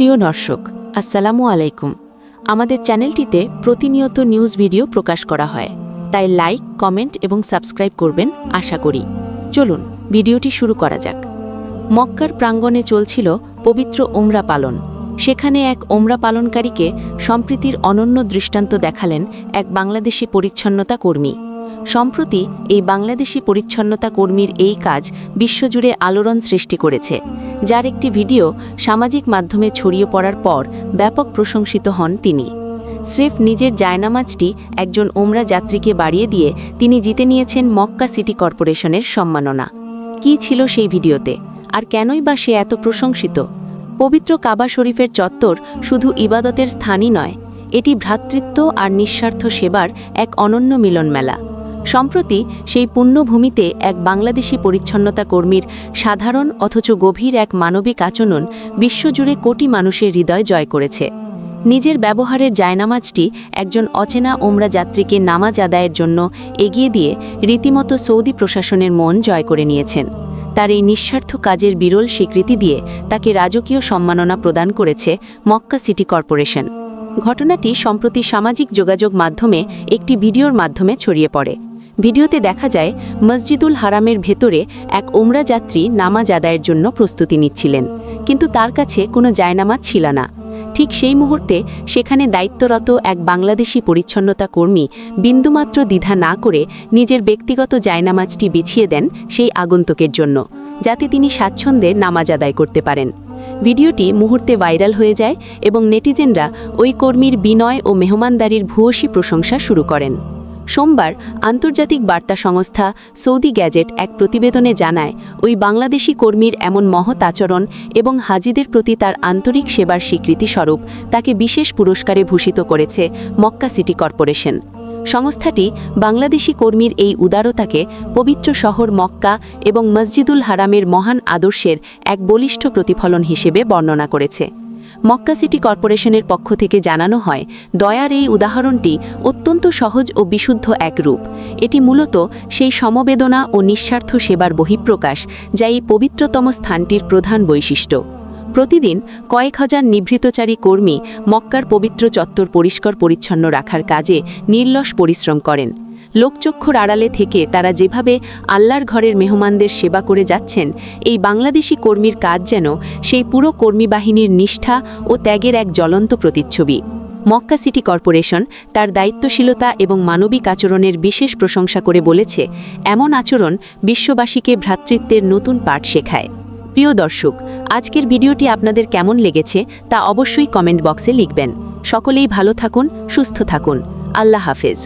প্রিয় দর্শক, আসসালামু আলাইকুম। আমাদের চ্যানেলটিতে প্রতিনিয়ত নিউজ ভিডিও প্রকাশ করা হয়। তাই লাইক, কমেন্ট এবং সাবস্ক্রাইব করবেন আশা করি। চলুন, ভিডিওটি শুরু করা যাক। মক্কার প্রাঙ্গণে চলছিল পবিত্র ওমরা পালন। সেখানে এক ওমরা পালনকারীকে সম্প্রীতির অনন্য দৃষ্টান্ত দেখালেন এক বাংলাদেশি পরিচ্ছন্নতা কর্মী। সম্প্রতি এই বাংলাদেশি পরিচ্ছন্নতা কর্মীর এই কাজ বিশ্বজুড়ে আলোড়ন সৃষ্টি করেছে, যার একটি ভিডিও সামাজিক মাধ্যমে ছড়িয়ে পড়ার পর ব্যাপক প্রশংসিত হন তিনি। স্রেফ নিজের জায়নামাজটি একজন ওমরা যাত্রীকে বাড়িয়ে দিয়ে তিনি জিতে নিয়েছেন মক্কা সিটি কর্পোরেশনের সম্মাননা। কি ছিল সেই ভিডিওতে? আর কেনই বা সে এত প্রশংসিত? পবিত্র কাবা শরীফের চত্বর শুধু ইবাদতের স্থানই নয়, এটি ভ্রাতৃত্ব আর নিঃস্বার্থ সেবার এক অনন্য মিলন মেলা সম্প্রতি সেই পুণ্যভূমিতে এক বাংলাদেশি পরিচ্ছন্নতা কর্মীর সাধারণ অথচ গভীর এক মানবিক আচরণ বিশ্বজুড়ে কোটি মানুষের হৃদয় জয় করেছে। নিজের ব্যবহারের জায়নামাজটি একজন অচেনা ওমরা যাত্রীকে নামাজ আদায়ের জন্য এগিয়ে দিয়ে রীতিমতো সৌদি প্রশাসনের মন জয় করে নিয়েছেন। তার এই নিঃস্বার্থ কাজের বিরল স্বীকৃতি দিয়ে তাকে রাজকীয় সম্মাননা প্রদান করেছে মক্কা সিটি কর্পোরেশন। ঘটনাটি সম্প্রতি সামাজিক যোগাযোগ মাধ্যমে একটি ভিডিওর মাধ্যমে ছড়িয়ে পড়ে। ভিডিওতে দেখা যায়, মসজিদুল হারামের ভেতরে এক ওমরা যাত্রী নামাজ আদায়ের জন্য প্রস্তুতি নিচ্ছিলেন। কিন্তু তার কাছে কোনো জায়নামাজ ছিল না। ঠিক সেই মুহূর্তে সেখানে দায়িত্বরত এক বাংলাদেশি পরিচ্ছন্নতা কর্মী বিন্দুমাত্র দ্বিধা না করে নিজের ব্যক্তিগত জায়নামাজটি বিছিয়ে দেন সেই আগন্তুকের জন্য, যাতে তিনি স্বাচ্ছন্দ্যে নামাজ আদায় করতে পারেন। ভিডিওটি মুহূর্তে ভাইরাল হয়ে যায় এবং নেটিজেনরা ওই কর্মীর বিনয় ও মেহমানদারির ভূয়সী প্রশংসা শুরু করেন। সোমবার আন্তর্জাতিক বার্তা সংস্থা সৌদি গ্যাজেট এক প্রতিবেদনে জানায়, ওই বাংলাদেশি কর্মীর এমন মহৎ আচরণ এবং হাজিদের প্রতি তার আন্তরিক সেবার স্বীকৃতি স্বরূপ তাকে বিশেষ পুরস্কারে ভূষিত করেছে মক্কা সিটি কর্পোরেশন। সংস্থাটি বাংলাদেশি কর্মীর এই উদারতাকে পবিত্র শহর মক্কা এবং মসজিদুল হারামের মহান আদর্শের এক বলিষ্ঠ প্রতিফলন হিসেবে বর্ণনা করেছে। মক্কা সিটি কর্পোরেশনের পক্ষ থেকে জানানো হয়, দয়ার এই উদাহরণটি অত্যন্ত সহজ ও বিশুদ্ধ এক রূপ। এটি মূলত সেই সমবেদনা ও নিঃস্বার্থ সেবার বহিঃপ্রকাশ যা এই পবিত্রতম স্থানটির প্রধান বৈশিষ্ট্য। প্রতিদিন কয়েক হাজার নিভৃতচারী কর্মী মক্কার পবিত্র চত্বর পরিষ্কার পরিচ্ছন্ন রাখার কাজে নির্লস পরিশ্রম করেন। লোকচক্ষুর আড়ালে থেকে তারা যেভাবে আল্লাহর ঘরের মেহমানদের সেবা করে যাচ্ছেন, এই বাংলাদেশি কর্মীর কাজ যেন সেই পুরো কর্মী বাহিনীর নিষ্ঠা ও ত্যাগের এক জ্বলন্ত প্রতিচ্ছবি। মক্কা সিটি কর্পোরেশন তার দায়িত্বশীলতা এবং মানবিক আচরণের বিশেষ প্রশংসা করে বলেছে, এমন আচরণ বিশ্ববাসীকে ভ্রাতৃত্বের নতুন পাঠ শেখায়। প্রিয় দর্শক, আজকের ভিডিওটি আপনাদের কেমন লেগেছে তা অবশ্যই কমেন্ট বক্সে লিখবেন। সকলেই ভালো থাকুন, সুস্থ থাকুন। আল্লাহ হাফেজ।